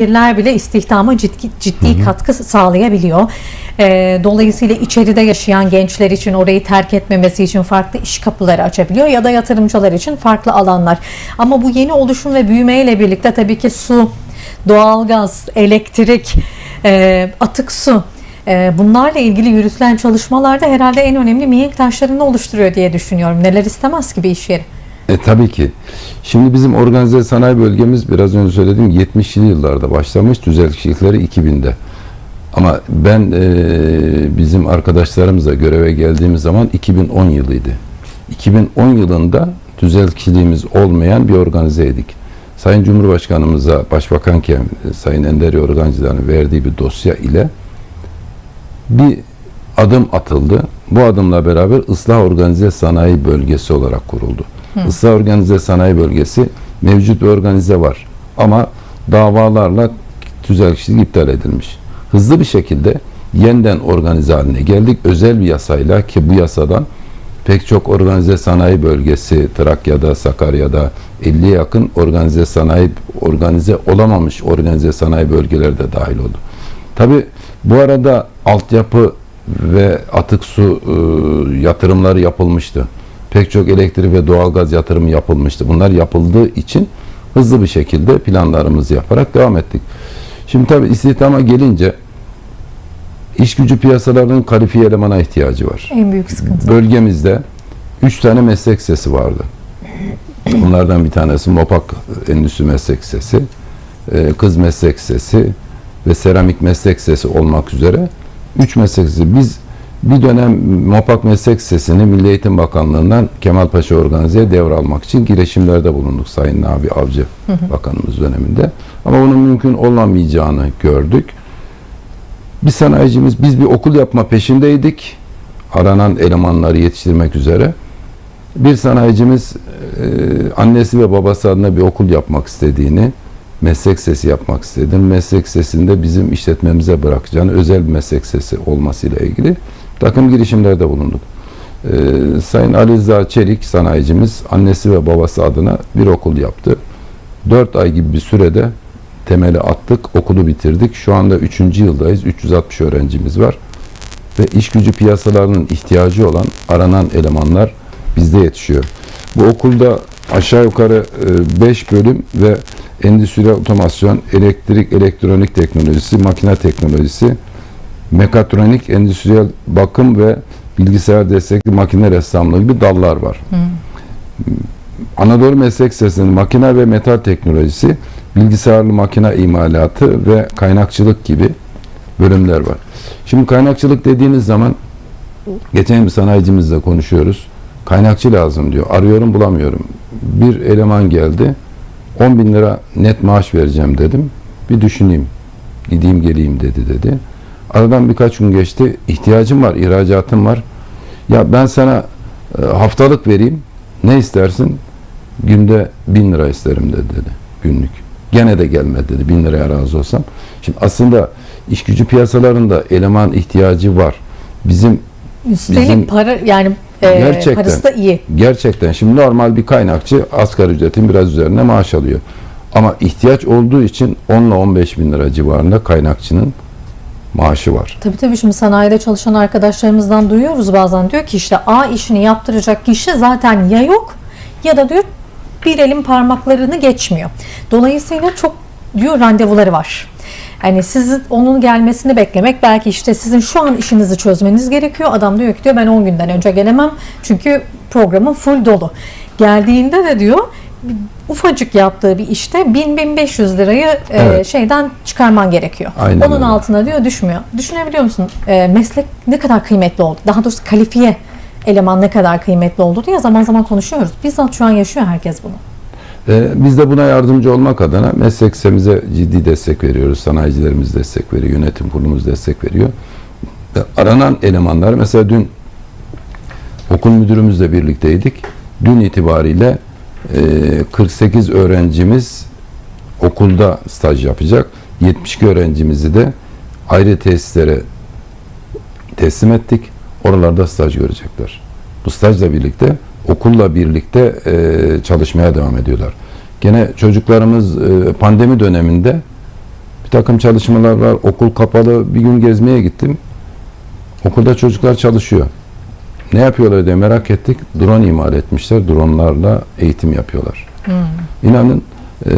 Şehirler bile istihdama ciddi, ciddi katkı sağlayabiliyor. Ee, dolayısıyla içeride yaşayan gençler için orayı terk etmemesi için farklı iş kapıları açabiliyor ya da yatırımcılar için farklı alanlar. Ama bu yeni oluşum ve büyümeyle birlikte tabii ki su, doğalgaz, elektrik, e, atık su e, bunlarla ilgili yürütülen çalışmalarda herhalde en önemli mihenk taşlarını oluşturuyor diye düşünüyorum. Neler istemez ki bir iş yeri. E, tabii ki. Şimdi bizim organize sanayi bölgemiz biraz önce söylediğim 70'li yıllarda başlamış. Düzelticilikleri 2000'de. Ama ben e, bizim arkadaşlarımızla göreve geldiğimiz zaman 2010 yılıydı. 2010 yılında düzeltçiliğimiz olmayan bir organizeydik. Sayın Cumhurbaşkanımıza Başbakanken e, Sayın Ender Yorgancılar'ın verdiği bir dosya ile bir adım atıldı. Bu adımla beraber ıslah organize sanayi bölgesi olarak kuruldu. Islah organize sanayi bölgesi mevcut bir organize var. Ama davalarla tüzel kişilik iptal edilmiş. Hızlı bir şekilde yeniden organize haline geldik. Özel bir yasayla ki bu yasadan pek çok organize sanayi bölgesi Trakya'da, Sakarya'da 50'ye yakın organize sanayi organize olamamış organize sanayi bölgeleri de dahil oldu. Tabi bu arada altyapı ve atık su e, yatırımları yapılmıştı. Pek çok elektrik ve doğalgaz yatırımı yapılmıştı. Bunlar yapıldığı için hızlı bir şekilde planlarımızı yaparak devam ettik. Şimdi tabi istihdama gelince iş gücü piyasalarının kalifiye elemana ihtiyacı var. En büyük sıkıntı. Bölgemizde 3 tane meslek sesi vardı. Bunlardan bir tanesi Mopak Endüstri Meslek Sesi, e, Kız Meslek Sesi ve Seramik Meslek Sesi olmak üzere 3 meslek sesi. Biz bir dönem Mopak Meslek Sesi'ni Milli Eğitim Bakanlığı'ndan Kemal Paşa Organize'ye devralmak için girişimlerde bulunduk Sayın Nabi Avcı Bakanımız döneminde. Ama bunun mümkün olamayacağını gördük. Bir sanayicimiz, biz bir okul yapma peşindeydik. Aranan elemanları yetiştirmek üzere. Bir sanayicimiz e, annesi ve babası adına bir okul yapmak istediğini, meslek sesi yapmak istediğini, meslek sesinde bizim işletmemize bırakacağını, özel bir meslek sesi olmasıyla ilgili takım girişimlerde bulunduk. E, Sayın Ali Rıza Çelik sanayicimiz annesi ve babası adına bir okul yaptı. 4 ay gibi bir sürede temeli attık, okulu bitirdik. Şu anda 3. yıldayız. 360 öğrencimiz var. Ve iş gücü piyasalarının ihtiyacı olan aranan elemanlar bizde yetişiyor. Bu okulda aşağı yukarı 5 bölüm ve endüstriyel otomasyon, elektrik, elektronik teknolojisi, makine teknolojisi, mekatronik, endüstriyel bakım ve bilgisayar destekli makine ressamlığı gibi dallar var. Anadolu Meslek Lisesi'nin makine ve metal teknolojisi, bilgisayarlı makine imalatı ve kaynakçılık gibi bölümler var. Şimdi kaynakçılık dediğiniz zaman geçen bir sanayicimizle konuşuyoruz. Kaynakçı lazım diyor. Arıyorum bulamıyorum. Bir eleman geldi. 10 bin lira net maaş vereceğim dedim. Bir düşüneyim. Gideyim geleyim dedi dedi. Aradan birkaç gün geçti. İhtiyacım var, ihracatım var. Ya ben sana e, haftalık vereyim. Ne istersin? Günde bin lira isterim dedi dedi. Günlük. Gene de gelmedi dedi. Bin liraya razı olsam. Şimdi aslında iş gücü piyasalarında eleman ihtiyacı var. Bizim Üstelik Bizim- para yani e, Gerçekten. parası da iyi. Gerçekten şimdi normal bir kaynakçı asgari ücretin biraz üzerine maaş alıyor. Ama ihtiyaç olduğu için 10 ile 15 bin lira civarında kaynakçının maaşı var. Tabii tabii şimdi sanayide çalışan arkadaşlarımızdan duyuyoruz bazen diyor ki işte A işini yaptıracak kişi zaten ya yok ya da diyor bir elin parmaklarını geçmiyor. Dolayısıyla çok diyor randevuları var. Hani sizin onun gelmesini beklemek belki işte sizin şu an işinizi çözmeniz gerekiyor. Adam diyor ki diyor ben 10 günden önce gelemem çünkü programım full dolu. Geldiğinde de diyor ufacık yaptığı bir işte 1000-1500 lirayı e, Evet. şeyden çıkarman gerekiyor. Aynen Onun öyle. altına diyor düşmüyor. Düşünebiliyor musun? E, meslek ne kadar kıymetli oldu? Daha doğrusu kalifiye eleman ne kadar kıymetli oldu diye zaman zaman konuşuyoruz. Bizzat şu an yaşıyor herkes bunu. Biz de buna yardımcı olmak adına meslek ciddi destek veriyoruz. Sanayicilerimiz destek veriyor, yönetim kurulumuz destek veriyor. Aranan elemanlar mesela dün okul müdürümüzle birlikteydik. Dün itibariyle e, 48 öğrencimiz okulda staj yapacak. 72 öğrencimizi de ayrı tesislere teslim ettik. Oralarda staj görecekler. Bu stajla birlikte okulla birlikte e, çalışmaya devam ediyorlar. Gene çocuklarımız e, pandemi döneminde Bir takım çalışmalar var. Okul kapalı. Bir gün gezmeye gittim. Okulda çocuklar çalışıyor. Ne yapıyorlar diye merak ettik. Drone imal etmişler. Dronlarla eğitim yapıyorlar. İnanın e,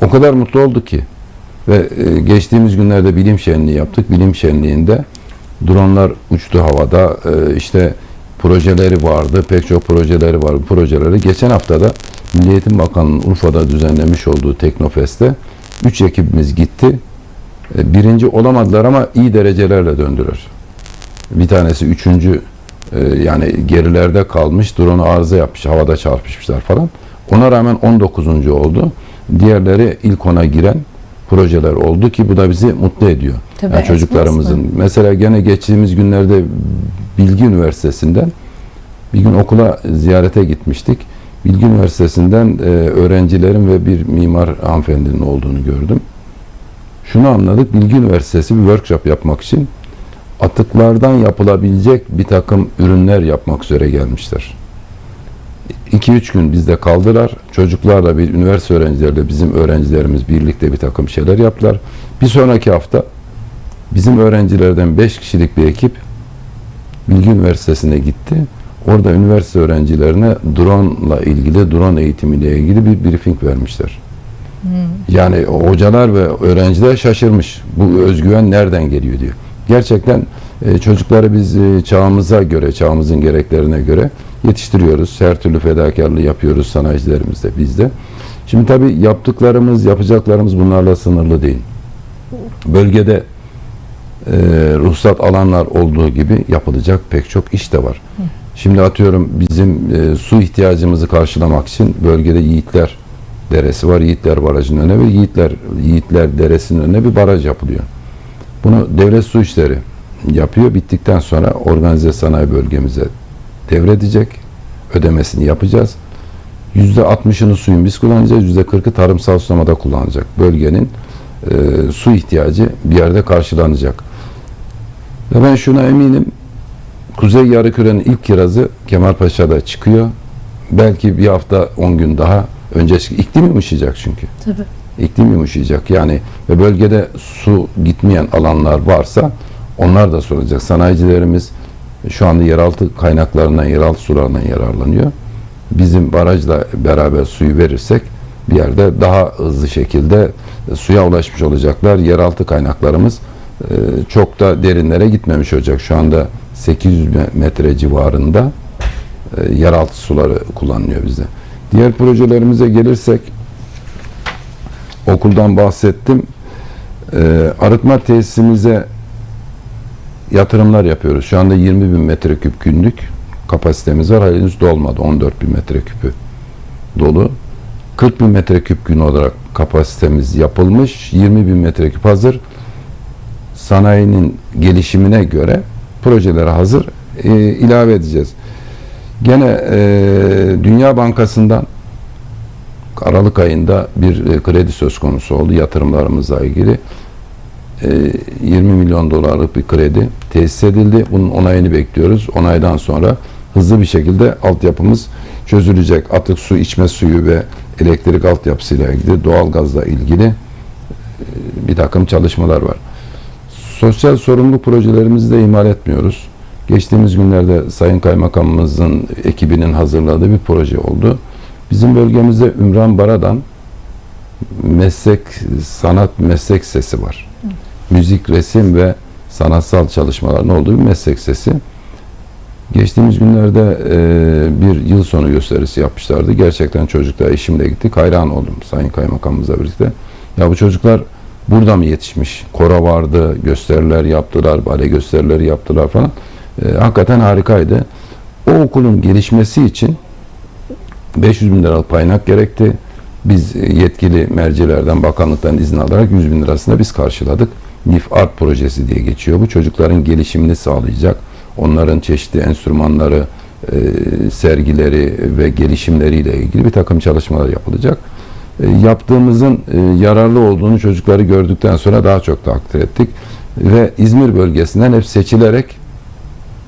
o kadar mutlu olduk ki. Ve e, geçtiğimiz günlerde bilim şenliği yaptık. Bilim şenliğinde dronlar uçtu havada. E, işte projeleri vardı. Pek çok projeleri var. Bu projeleri geçen haftada Milli Eğitim Bakanlığı'nın Urfa'da düzenlemiş olduğu Teknofest'te 3 ekibimiz gitti. E, birinci olamadılar ama iyi derecelerle döndüler. Bir tanesi üçüncü e, yani gerilerde kalmış. Drone'u arıza yapmış. Havada çarpışmışlar falan. Ona rağmen 19. oldu. Diğerleri ilk ona giren projeler oldu ki bu da bizi mutlu ediyor. Tabii, Yani çocuklarımızın. Mesela gene geçtiğimiz günlerde Bilgi Üniversitesi'nden bir gün okula ziyarete gitmiştik. Bilgi Üniversitesi'nden e, öğrencilerin ve bir mimar hanımefendinin olduğunu gördüm. Şunu anladık. Bilgi Üniversitesi bir workshop yapmak için atıklardan yapılabilecek bir takım ürünler yapmak üzere gelmişler. 2-3 gün bizde kaldılar. Çocuklarla bir üniversite öğrencileriyle bizim öğrencilerimiz birlikte bir takım şeyler yaptılar. Bir sonraki hafta bizim öğrencilerden 5 kişilik bir ekip Bilgi Üniversitesi'ne gitti. Orada üniversite öğrencilerine drone ile ilgili, drone eğitimiyle ilgili bir briefing vermişler. Yani hocalar ve öğrenciler şaşırmış. Bu özgüven nereden geliyor diyor. Gerçekten e, çocukları biz e, çağımıza göre, çağımızın gereklerine göre yetiştiriyoruz. Her türlü fedakarlığı yapıyoruz sanayicilerimiz de biz de. Şimdi tabii yaptıklarımız, yapacaklarımız bunlarla sınırlı değil. Bölgede e, ruhsat alanlar olduğu gibi yapılacak pek çok iş de var. Şimdi atıyorum bizim e, su ihtiyacımızı karşılamak için bölgede Yiğitler Deresi var. Yiğitler Barajı'nın önüne ve Yiğitler, Yiğitler Deresi'nin önüne bir baraj yapılıyor. Bunu devlet su işleri yapıyor. Bittikten sonra organize sanayi bölgemize devredecek. Ödemesini yapacağız. Yüzde 60'ını suyun biz kullanacağız. Yüzde 40'ı tarımsal sulamada kullanacak. Bölgenin e, su ihtiyacı bir yerde karşılanacak. Ve ben şuna eminim. Kuzey Yarıküre'nin ilk kirazı Kemalpaşa'da çıkıyor. Belki bir hafta 10 gün daha öncesi iklim yumuşayacak çünkü. Tabii. İklim yumuşayacak yani ve bölgede su gitmeyen alanlar varsa onlar da soracak. Sanayicilerimiz şu anda yeraltı kaynaklarından, yeraltı sularından yararlanıyor. Bizim barajla beraber suyu verirsek bir yerde daha hızlı şekilde suya ulaşmış olacaklar. Yeraltı kaynaklarımız e, çok da derinlere gitmemiş olacak. Şu anda 800 metre civarında e, yeraltı suları kullanılıyor bizde. Diğer projelerimize gelirsek okuldan bahsettim. E, arıtma tesisimize yatırımlar yapıyoruz. Şu anda 20 bin metreküp günlük kapasitemiz var. Henüz dolmadı. 14 bin metreküpü dolu. 40 bin metreküp gün olarak kapasitemiz yapılmış. 20 bin metreküp hazır. Sanayinin gelişimine göre projelere hazır. E, ilave edeceğiz. Gene e, Dünya Bankası'ndan Aralık ayında bir e, kredi söz konusu oldu yatırımlarımızla ilgili. E, 20 milyon dolarlık bir kredi tesis edildi. Bunun onayını bekliyoruz. Onaydan sonra hızlı bir şekilde altyapımız çözülecek. Atık su, içme suyu ve elektrik altyapısıyla ilgili, doğalgazla ilgili e, bir takım çalışmalar var. Sosyal sorumluluk projelerimizi de ihmal etmiyoruz. Geçtiğimiz günlerde Sayın Kaymakamımızın ekibinin hazırladığı bir proje oldu. Bizim bölgemizde Ümran Bara'dan meslek, sanat meslek sesi var. Müzik, resim ve sanatsal çalışmaların olduğu bir meslek sesi. Geçtiğimiz günlerde e, bir yıl sonu gösterisi yapmışlardı. Gerçekten çocuklar eşimle gittik. Hayran oldum Sayın Kaymakamımızla birlikte. Ya bu çocuklar burada mı yetişmiş? Kora vardı, gösteriler yaptılar, bale gösterileri yaptılar falan. E, hakikaten harikaydı. O okulun gelişmesi için 500 bin liralık kaynak gerekti. Biz e, yetkili mercilerden, bakanlıktan izin alarak 100 bin lirasını biz karşıladık. NIF Art projesi diye geçiyor. Bu çocukların gelişimini sağlayacak. Onların çeşitli enstrümanları, e, sergileri ve gelişimleriyle ilgili bir takım çalışmalar yapılacak. E, yaptığımızın e, yararlı olduğunu çocukları gördükten sonra daha çok takdir ettik. Ve İzmir bölgesinden hep seçilerek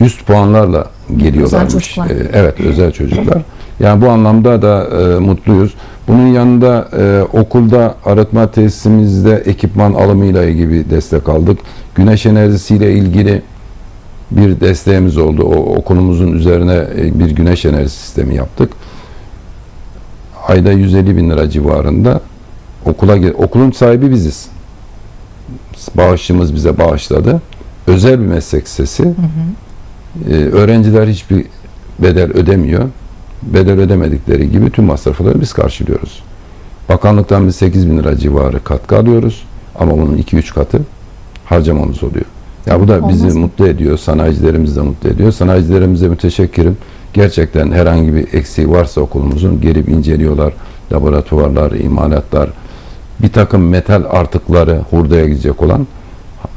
üst puanlarla geliyorlarmış. çocuklar. E, evet, özel çocuklar. Yani bu anlamda da e, mutluyuz. Bunun yanında e, okulda arıtma tesisimizde ekipman alımıyla ilgili destek aldık. Güneş enerjisiyle ilgili bir desteğimiz oldu. O okulumuzun üzerine e, bir güneş enerji sistemi yaptık. Ayda 150 bin lira civarında okula okulun sahibi biziz. Bağışçımız bize bağışladı. Özel bir meslek sesi. Ee, öğrenciler hiçbir bedel ödemiyor. Bedel ödemedikleri gibi tüm masrafları biz karşılıyoruz. Bakanlıktan biz 8 bin lira civarı katkı alıyoruz. Ama bunun 2-3 katı harcamamız oluyor. Ya bu da bizi Olmaz mutlu ediyor. Sanayicilerimizi de mutlu ediyor. Sanayicilerimize müteşekkirim. Gerçekten herhangi bir eksiği varsa okulumuzun gelip inceliyorlar. Laboratuvarlar, imalatlar, bir takım metal artıkları hurdaya gidecek olan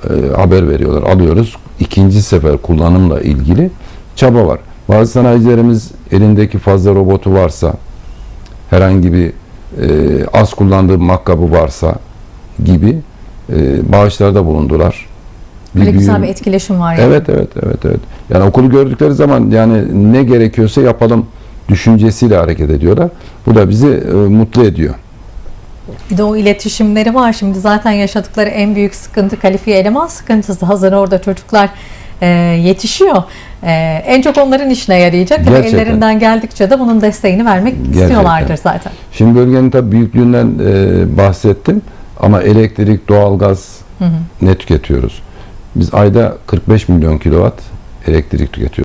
e, haber veriyorlar. Alıyoruz. İkinci sefer kullanımla ilgili çaba var. Bazı sanayicilerimiz elindeki fazla robotu varsa herhangi bir e, az kullandığı makkabı varsa gibi e, bağışlarda bulundular. Böyle Bir güzel büyüğüm- bir etkileşim var yani. Evet evet evet evet. Yani okulu gördükleri zaman yani ne gerekiyorsa yapalım düşüncesiyle hareket ediyorlar. Bu da bizi e, mutlu ediyor. Bir de o iletişimleri var. Şimdi zaten yaşadıkları en büyük sıkıntı kalifiye eleman sıkıntısı. Hazır orada çocuklar e, yetişiyor. E, en çok onların işine yarayacak. Gerçekten. ellerinden geldikçe de bunun desteğini vermek istiyorlardır zaten. Şimdi bölgenin tabii büyüklüğünden e, bahsettim ama elektrik, doğalgaz Hı hı. ne tüketiyoruz? Biz ayda 45 milyon kilowatt elektrik tüketiyoruz.